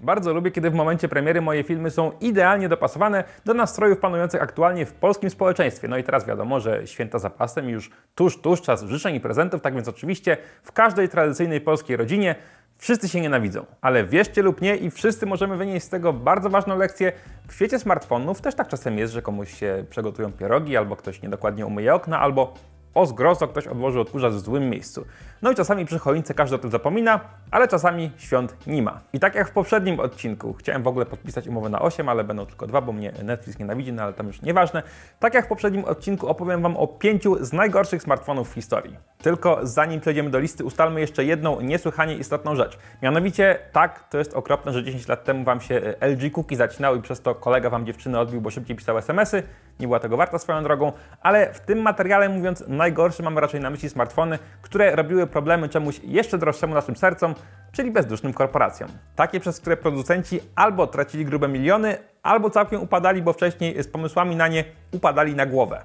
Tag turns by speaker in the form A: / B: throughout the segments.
A: Bardzo lubię, kiedy w momencie premiery moje filmy są idealnie dopasowane do nastrojów panujących aktualnie w polskim społeczeństwie. No i teraz wiadomo, że święta za pasem już tuż, tuż czas życzeń i prezentów, tak więc oczywiście w każdej tradycyjnej polskiej rodzinie Wszyscy się nienawidzą, ale wierzcie lub nie i wszyscy możemy wynieść z tego bardzo ważną lekcję. W świecie smartfonów też tak czasem jest, że komuś się przygotują pierogi, albo ktoś niedokładnie umyje okna, albo o zgrozo ktoś odłoży odkurzacz w złym miejscu. No i czasami przy choince każdy o tym zapomina, ale czasami świąt nie ma. I tak jak w poprzednim odcinku, chciałem w ogóle podpisać umowę na 8, ale będą tylko dwa, bo mnie Netflix nienawidzi, no ale tam już nieważne. Tak jak w poprzednim odcinku opowiem Wam o pięciu z najgorszych smartfonów w historii. Tylko zanim przejdziemy do listy, ustalmy jeszcze jedną niesłychanie istotną rzecz. Mianowicie, tak, to jest okropne, że 10 lat temu Wam się LG Cookie zacinały i przez to kolega Wam dziewczyny odbił, bo szybciej pisał SMS-y. Nie była tego warta swoją drogą, ale w tym materiale, mówiąc najgorszy, mamy raczej na myśli smartfony, które robiły problemy czemuś jeszcze droższemu naszym sercom, czyli bezdusznym korporacjom. Takie, przez które producenci albo tracili grube miliony, albo całkiem upadali, bo wcześniej z pomysłami na nie upadali na głowę.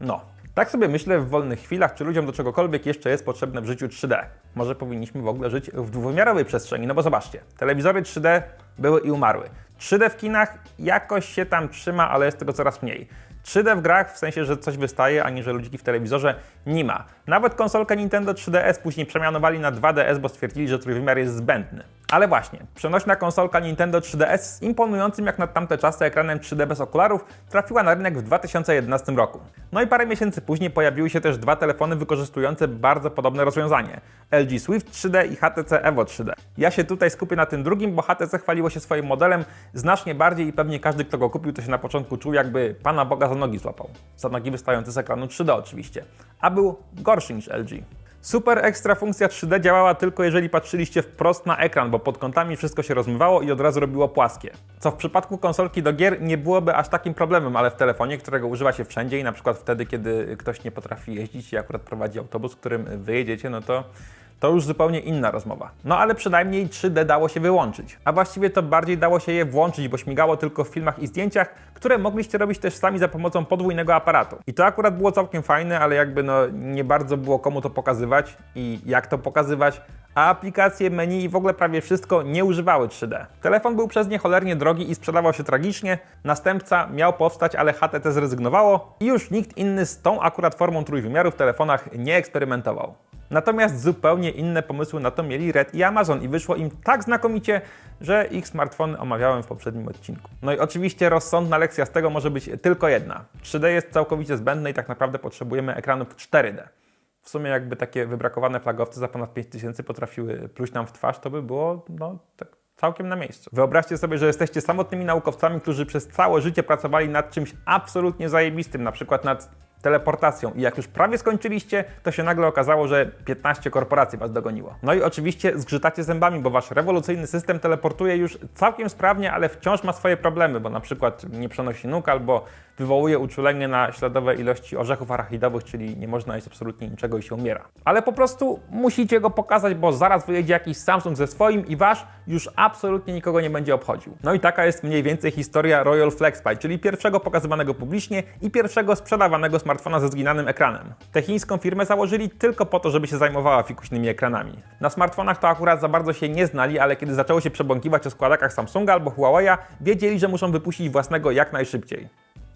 A: No. Tak sobie myślę w wolnych chwilach, czy ludziom do czegokolwiek jeszcze jest potrzebne w życiu 3D. Może powinniśmy w ogóle żyć w dwuwymiarowej przestrzeni, no bo zobaczcie, telewizory 3D były i umarły. 3D w kinach jakoś się tam trzyma, ale jest tego coraz mniej. 3D w grach, w sensie, że coś wystaje, a nie, że ludziki w telewizorze, nie ma. Nawet konsolkę Nintendo 3DS później przemianowali na 2DS, bo stwierdzili, że trójwymiar jest zbędny. Ale właśnie, przenośna konsolka Nintendo 3DS z imponującym jak na tamte czasy ekranem 3D bez okularów trafiła na rynek w 2011 roku. No i parę miesięcy później pojawiły się też dwa telefony wykorzystujące bardzo podobne rozwiązanie. LG Swift 3D i HTC Evo 3D. Ja się tutaj skupię na tym drugim, bo HTC chwaliło się swoim modelem znacznie bardziej i pewnie każdy, kto go kupił, to się na początku czuł jakby Pana Boga za nogi złapał. Za nogi wystające z ekranu 3D oczywiście. A był gorszy niż LG. Super ekstra funkcja 3D działała tylko jeżeli patrzyliście wprost na ekran, bo pod kątami wszystko się rozmywało i od razu robiło płaskie. Co w przypadku konsolki do gier nie byłoby aż takim problemem, ale w telefonie, którego używa się wszędzie i na przykład wtedy, kiedy ktoś nie potrafi jeździć i akurat prowadzi autobus, którym wyjedziecie, no to to już zupełnie inna rozmowa. No ale przynajmniej 3D dało się wyłączyć. A właściwie to bardziej dało się je włączyć, bo śmigało tylko w filmach i zdjęciach, które mogliście robić też sami za pomocą podwójnego aparatu. I to akurat było całkiem fajne, ale jakby no nie bardzo było komu to pokazywać i jak to pokazywać, a aplikacje, menu i w ogóle prawie wszystko nie używały 3D. Telefon był przez nie cholernie drogi i sprzedawał się tragicznie, następca miał powstać, ale HTC zrezygnowało i już nikt inny z tą akurat formą trójwymiaru w telefonach nie eksperymentował. Natomiast zupełnie inne pomysły na to mieli Red i Amazon i wyszło im tak znakomicie, że ich smartfony omawiałem w poprzednim odcinku. No i oczywiście rozsądna lekcja z tego może być tylko jedna. 3D jest całkowicie zbędne i tak naprawdę potrzebujemy ekranów 4D. W sumie jakby takie wybrakowane flagowce za ponad 5000 potrafiły pluć nam w twarz, to by było no tak całkiem na miejscu. Wyobraźcie sobie, że jesteście samotnymi naukowcami, którzy przez całe życie pracowali nad czymś absolutnie zajebistym, na przykład nad teleportacją. I jak już prawie skończyliście, to się nagle okazało, że 15 korporacji was dogoniło. No i oczywiście zgrzytacie zębami, bo wasz rewolucyjny system teleportuje już całkiem sprawnie, ale wciąż ma swoje problemy, bo na przykład nie przenosi nóg albo wywołuje uczulenie na śladowe ilości orzechów arachidowych, czyli nie można jeść absolutnie niczego i się umiera. Ale po prostu musicie go pokazać, bo zaraz wyjedzie jakiś Samsung ze swoim i wasz już absolutnie nikogo nie będzie obchodził. No i taka jest mniej więcej historia Royal FlexPy, czyli pierwszego pokazywanego publicznie i pierwszego sprzedawanego smartfona ze zginanym ekranem. Tę chińską firmę założyli tylko po to, żeby się zajmowała fikuśnymi ekranami. Na smartfonach to akurat za bardzo się nie znali, ale kiedy zaczęło się przebąkiwać o składakach Samsunga albo Huawei'a, wiedzieli, że muszą wypuścić własnego jak najszybciej.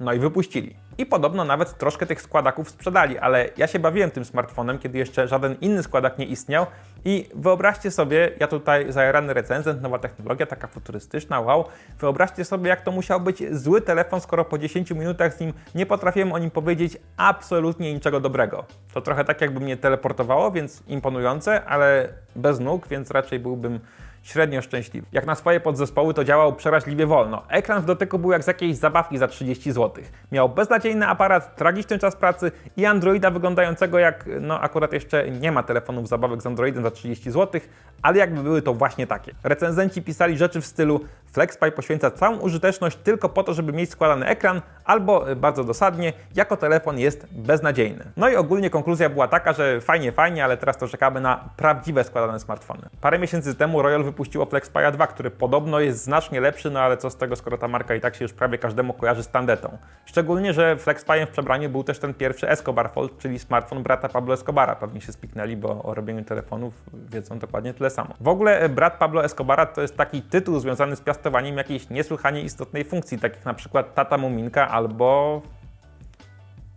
A: No i wypuścili. I podobno nawet troszkę tych składaków sprzedali, ale ja się bawiłem tym smartfonem, kiedy jeszcze żaden inny składak nie istniał. I wyobraźcie sobie, ja tutaj zajarany recenzent, nowa technologia, taka futurystyczna, wow. Wyobraźcie sobie, jak to musiał być zły telefon, skoro po 10 minutach z nim nie potrafiłem o nim powiedzieć absolutnie niczego dobrego. To trochę tak, jakby mnie teleportowało, więc imponujące, ale bez nóg, więc raczej byłbym średnio szczęśliwy. Jak na swoje podzespoły to działał przeraźliwie wolno. Ekran w dotyku był jak z jakiejś zabawki za 30 zł. Miał beznadziejny aparat, tragiczny czas pracy i Androida wyglądającego jak, no akurat jeszcze nie ma telefonów zabawek z Androidem za 30 zł, ale jakby były to właśnie takie. Recenzenci pisali rzeczy w stylu FlexPy poświęca całą użyteczność tylko po to, żeby mieć składany ekran, albo y, bardzo dosadnie, jako telefon jest beznadziejny. No i ogólnie konkluzja była taka, że fajnie, fajnie, ale teraz to czekamy na prawdziwe składane smartfony. Parę miesięcy temu Royal wypuściło FlexPy 2, który podobno jest znacznie lepszy, no ale co z tego, skoro ta marka i tak się już prawie każdemu kojarzy z Tandetą. Szczególnie, że FlexPyem w przebraniu był też ten pierwszy Escobar Fold, czyli smartfon brata Pablo Escobara. Pewnie się spiknęli, bo o robieniu telefonów wiedzą dokładnie tyle samo. W ogóle e, brat Pablo Escobara to jest taki tytuł związany z piastowaniem jakiejś niesłychanie istotnej funkcji, takich na przykład tata Muminka albo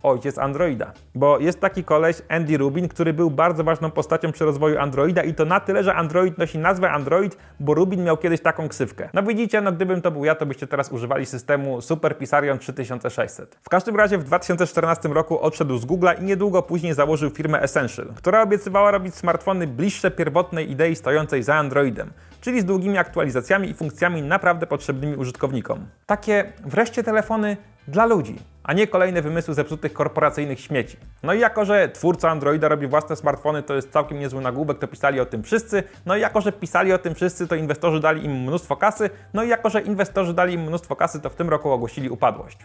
A: ojciec Androida. Bo jest taki koleś, Andy Rubin, który był bardzo ważną postacią przy rozwoju Androida i to na tyle, że Android nosi nazwę Android, bo Rubin miał kiedyś taką ksywkę. No widzicie, no gdybym to był ja, to byście teraz używali systemu Super Pisarion 3600. W każdym razie w 2014 roku odszedł z Google'a i niedługo później założył firmę Essential, która obiecywała robić smartfony bliższe pierwotnej idei stojącej za Androidem, czyli z długimi aktualizacjami i funkcjami naprawdę potrzebnymi użytkownikom. Takie wreszcie telefony dla ludzi, a nie kolejne wymysły zepsutych korporacyjnych śmieci. No i jako, że twórca Androida robi własne smartfony, to jest całkiem niezły nagłówek, to pisali o tym wszyscy. No i jako, że pisali o tym wszyscy, to inwestorzy dali im mnóstwo kasy. No i jako, że inwestorzy dali im mnóstwo kasy, to w tym roku ogłosili upadłość.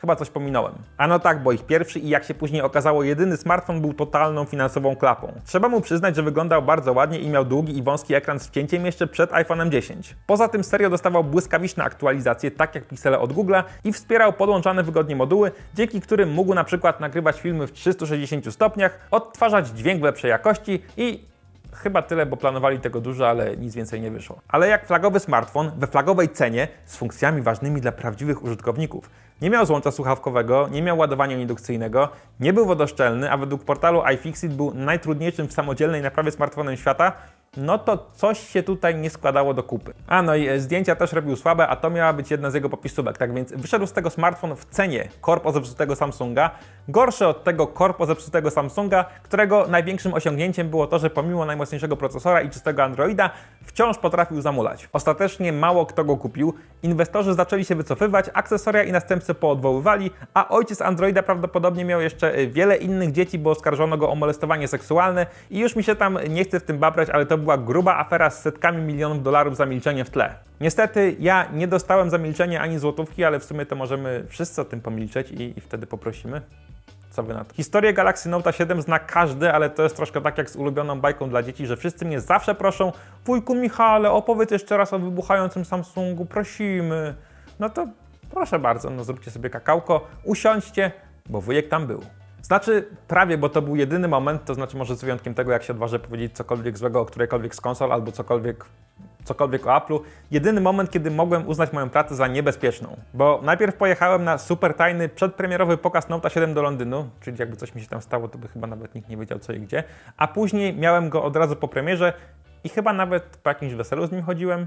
A: Chyba coś pominąłem. A no tak, bo ich pierwszy i jak się później okazało, jedyny smartfon był totalną finansową klapą. Trzeba mu przyznać, że wyglądał bardzo ładnie i miał długi i wąski ekran z wcięciem jeszcze przed iPhone'em 10. Poza tym serio dostawał błyskawiczne aktualizacje, tak jak Pixele od Google'a i wspierał podłączane wygodnie moduły, dzięki którym mógł na przykład nagrywać filmy w 360 stopniach, odtwarzać dźwięk w lepszej jakości i Chyba tyle, bo planowali tego dużo, ale nic więcej nie wyszło. Ale jak flagowy smartfon we flagowej cenie z funkcjami ważnymi dla prawdziwych użytkowników. Nie miał złącza słuchawkowego, nie miał ładowania indukcyjnego, nie był wodoszczelny, a według portalu iFixit był najtrudniejszym w samodzielnej naprawie smartfonem świata, no to coś się tutaj nie składało do kupy. A no i e, zdjęcia też robił słabe, a to miała być jedna z jego popisówek. Tak więc wyszedł z tego smartfon w cenie korpo zepsutego Samsunga, gorszy od tego korpo zepsutego Samsunga, którego największym osiągnięciem było to, że pomimo najmocniejszego procesora i czystego Androida wciąż potrafił zamulać. Ostatecznie mało kto go kupił, inwestorzy zaczęli się wycofywać, akcesoria i następcy poodwoływali, a ojciec Androida prawdopodobnie miał jeszcze e, wiele innych dzieci, bo oskarżono go o molestowanie seksualne i już mi się tam nie chce w tym babrać, ale to była gruba afera z setkami milionów dolarów za milczenie w tle. Niestety ja nie dostałem za milczenie ani złotówki, ale w sumie to możemy wszyscy o tym pomilczeć i, i wtedy poprosimy. Co wy na to? Historię Galaxy Note 7 zna każdy, ale to jest troszkę tak jak z ulubioną bajką dla dzieci, że wszyscy mnie zawsze proszą wujku Michale, opowiedz jeszcze raz o wybuchającym Samsungu, prosimy. No to proszę bardzo, no zróbcie sobie kakałko, usiądźcie, bo wujek tam był. Znaczy prawie, bo to był jedyny moment, to znaczy może z wyjątkiem tego, jak się odważę powiedzieć cokolwiek złego o którejkolwiek z konsol albo cokolwiek, cokolwiek o Apple'u, jedyny moment, kiedy mogłem uznać moją pracę za niebezpieczną. Bo najpierw pojechałem na super tajny, przedpremierowy pokaz Note 7 do Londynu, czyli jakby coś mi się tam stało, to by chyba nawet nikt nie wiedział co i gdzie, a później miałem go od razu po premierze i chyba nawet po jakimś weselu z nim chodziłem,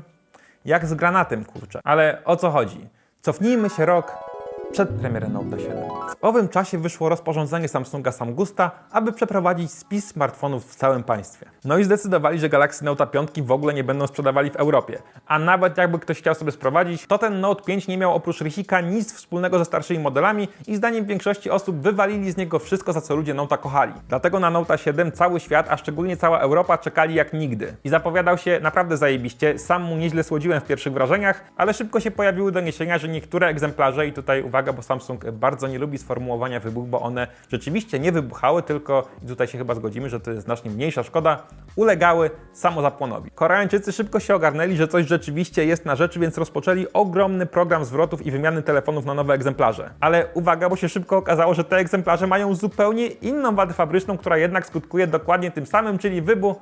A: jak z granatem, kurczę. Ale o co chodzi? Cofnijmy się rok przed premierą Note 7. W owym czasie wyszło rozporządzenie Samsunga Samgusta, aby przeprowadzić spis smartfonów w całym państwie. No i zdecydowali, że Galaxy Note 5 w ogóle nie będą sprzedawali w Europie. A nawet jakby ktoś chciał sobie sprowadzić, to ten Note 5 nie miał oprócz rysika nic wspólnego ze starszymi modelami i zdaniem większości osób wywalili z niego wszystko, za co ludzie Note'a kochali. Dlatego na Note 7 cały świat, a szczególnie cała Europa czekali jak nigdy. I zapowiadał się naprawdę zajebiście, sam mu nieźle słodziłem w pierwszych wrażeniach, ale szybko się pojawiły doniesienia, że niektóre egzemplarze, i tutaj uwaga, uwaga, bo Samsung bardzo nie lubi sformułowania wybuch, bo one rzeczywiście nie wybuchały, tylko, i tutaj się chyba zgodzimy, że to jest znacznie mniejsza szkoda, ulegały samozapłonowi. Koreańczycy szybko się ogarnęli, że coś rzeczywiście jest na rzeczy, więc rozpoczęli ogromny program zwrotów i wymiany telefonów na nowe egzemplarze. Ale uwaga, bo się szybko okazało, że te egzemplarze mają zupełnie inną wadę fabryczną, która jednak skutkuje dokładnie tym samym, czyli wybuch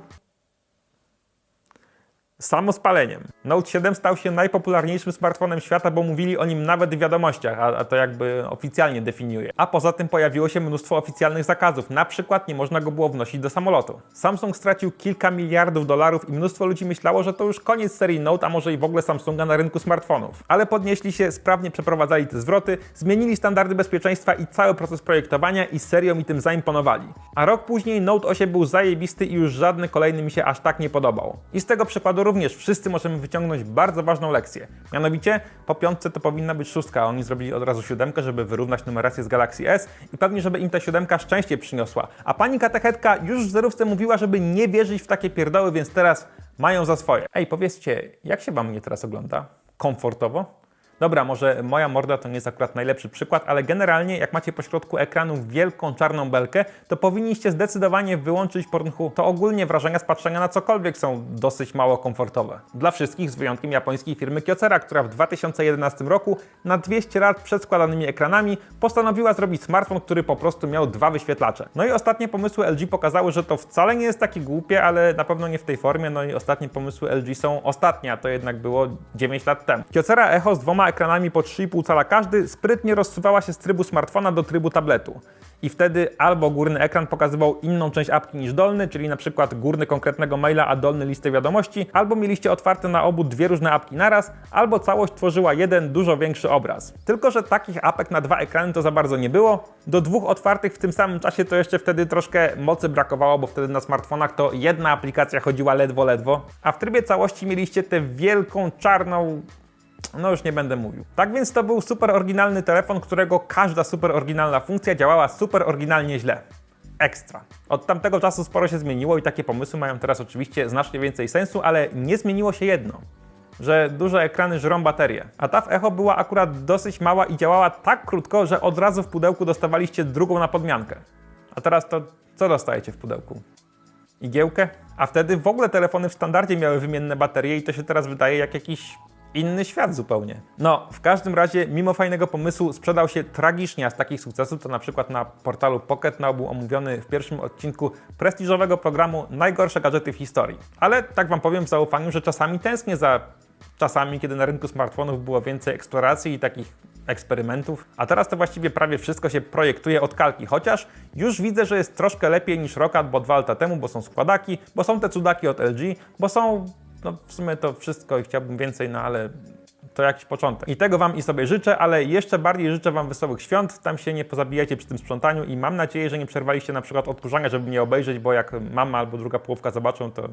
A: samospaleniem. Note 7 stał się najpopularniejszym smartfonem świata, bo mówili o nim nawet w wiadomościach, a, a, to jakby oficjalnie definiuje. A poza tym pojawiło się mnóstwo oficjalnych zakazów. Na przykład nie można go było wnosić do samolotu. Samsung stracił kilka miliardów dolarów i mnóstwo ludzi myślało, że to już koniec serii Note, a może i w ogóle Samsunga na rynku smartfonów. Ale podnieśli się, sprawnie przeprowadzali te zwroty, zmienili standardy bezpieczeństwa i cały proces projektowania i serio mi tym zaimponowali. A rok później Note 8 był zajebisty i już żadny kolejny mi się aż tak nie podobał. I z tego przykładu również wszyscy możemy wyciągnąć bardzo ważną lekcję. Mianowicie po piątce to powinna być szóstka, a oni zrobili od razu siódemkę, żeby wyrównać numerację z Galaxy S i pewnie, żeby im ta siódemka szczęście przyniosła. A pani katechetka już w zerówce mówiła, żeby nie wierzyć w takie pierdoły, więc teraz mają za swoje. Ej, powiedzcie, jak się Wam mnie teraz ogląda? Komfortowo? Dobra, może moja morda to nie jest akurat najlepszy przykład, ale generalnie jak macie po środku ekranu wielką czarną belkę, to powinniście zdecydowanie wyłączyć Pornhub. To ogólnie wrażenia z patrzenia na cokolwiek są dosyć mało komfortowe. Dla wszystkich z wyjątkiem japońskiej firmy Kyocera, która w 2011 roku na 200 lat przed składanymi ekranami postanowiła zrobić smartfon, który po prostu miał dwa wyświetlacze. No i ostatnie pomysły LG pokazały, że to wcale nie jest takie głupie, ale na pewno nie w tej formie. No i ostatnie pomysły LG są ostatnie, a to jednak było 9 lat temu. Kyocera Echo z dwoma ekranami po 3,5 cala każdy sprytnie rozsuwała się z trybu smartfona do trybu tabletu. I wtedy albo górny ekran pokazywał inną część apki niż dolny, czyli na przykład górny konkretnego maila, a dolny listę wiadomości, albo mieliście otwarte na obu dwie różne apki naraz, albo całość tworzyła jeden dużo większy obraz. Tylko, że takich apek na dwa ekrany to za bardzo nie było. Do dwóch otwartych w tym samym czasie to jeszcze wtedy troszkę mocy brakowało, bo wtedy na smartfonach to jedna aplikacja chodziła ledwo, ledwo, a w trybie całości mieliście tę wielką czarną no już nie będę mówił. Tak więc to był super oryginalny telefon, którego każda super oryginalna funkcja działała super oryginalnie źle. Ekstra. Od tamtego czasu sporo się zmieniło i takie pomysły mają teraz oczywiście znacznie więcej sensu, ale nie zmieniło się jedno. Że duże ekrany żrą baterię. A ta w Echo była akurat dosyć mała i działała tak krótko, że od razu w pudełku dostawaliście drugą na podmiankę. A teraz to co dostajecie w pudełku? igiełkę, a wtedy w ogóle telefony w standardzie miały wymienne baterie i to się teraz wydaje jak jakiś inny świat zupełnie. No, w każdym razie, mimo fajnego pomysłu, sprzedał się tragicznie, a z takich sukcesów to na przykład na portalu Pocket Now był omówiony w pierwszym odcinku prestiżowego programu Najgorsze gadżety w historii. Ale tak Wam powiem w zaufaniu, że czasami tęsknię za czasami, kiedy na rynku smartfonów było więcej eksploracji i takich eksperymentów, a teraz to właściwie prawie wszystko się projektuje od kalki, chociaż już widzę, że jest troszkę lepiej niż rok albo dwa lata temu, bo są składaki, bo są te cudaki od LG, bo są, no w sumie to wszystko i chciałbym więcej, no ale to jakiś początek. I tego Wam i sobie życzę, ale jeszcze bardziej życzę Wam wesołych świąt, tam się nie pozabijajcie przy tym sprzątaniu i mam nadzieję, że nie przerwaliście na przykład odkurzania, żeby mnie obejrzeć, bo jak mama albo druga połówka zobaczą, to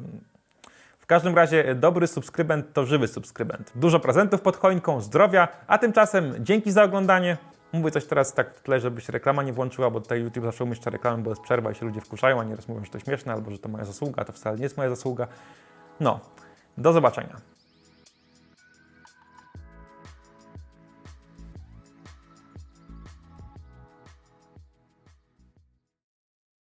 A: w każdym razie dobry subskrybent to żywy subskrybent. Dużo prezentów pod choinką, zdrowia, a tymczasem dzięki za oglądanie. Mówię coś teraz tak w tle, żeby się reklama nie włączyła, bo tutaj YouTube zaczął mieć reklamę, bo jest przerwa i się ludzie wkurzają, a nieraz mówią, że to śmieszne albo że to moja zasługa, a to wcale nie jest moja zasługa. No, do zobaczenia.